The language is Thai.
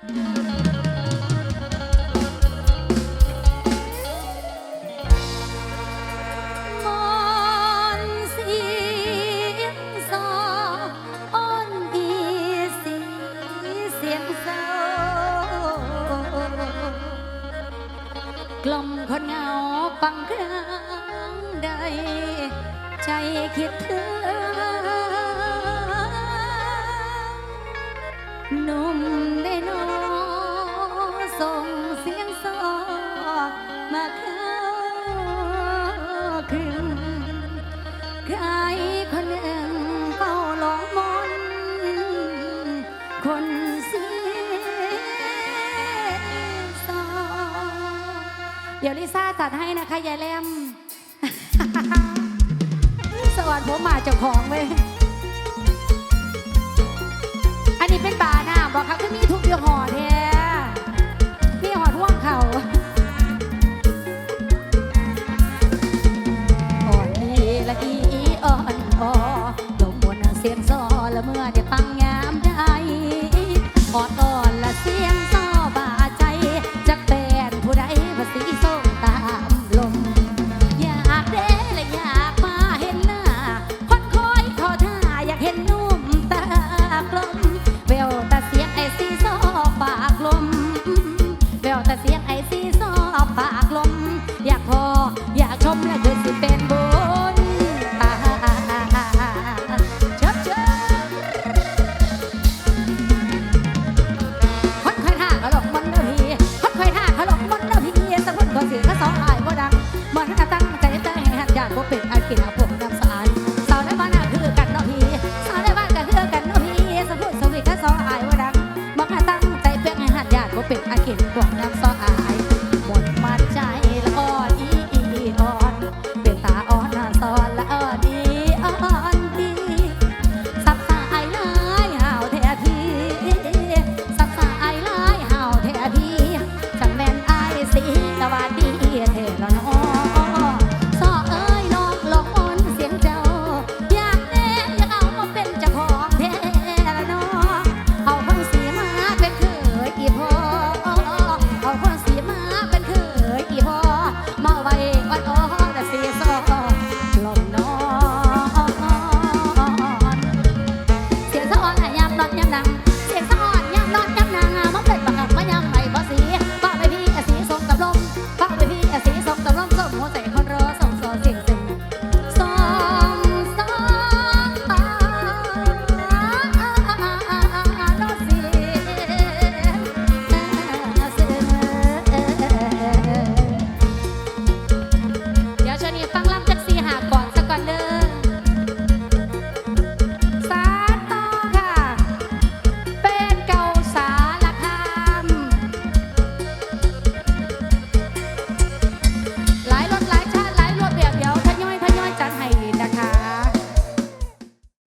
กล่อมคนเหงาฟังครั้งใด ใจคิดถึง ใครคนหนึ่งเฝ้าหลงมนคนเสียงซอเดี๋ยวลิซ่าจัดให้นะคะยายแลมสวัสดีผมมาเจ้าของเว้ย สียงซอละเมื่อได้ฟังงามใด้ออดออนละเสียงซอบาใจจะกเป็นผู้ใดภาษีส่งตามลม อยากเด้และอยากมาเห็นหน้าคนคอยขอท่าอยากเห็นนุ่มตากลมเววตาเสียงไอซีซอปากลมเววตาเสียงไอซีซอปากลม อยากพออยากชมและเคยสิเป็น สองอายว่าดังมันตั้งใจแต่งหันยานบ่เป็นอากินเอาผม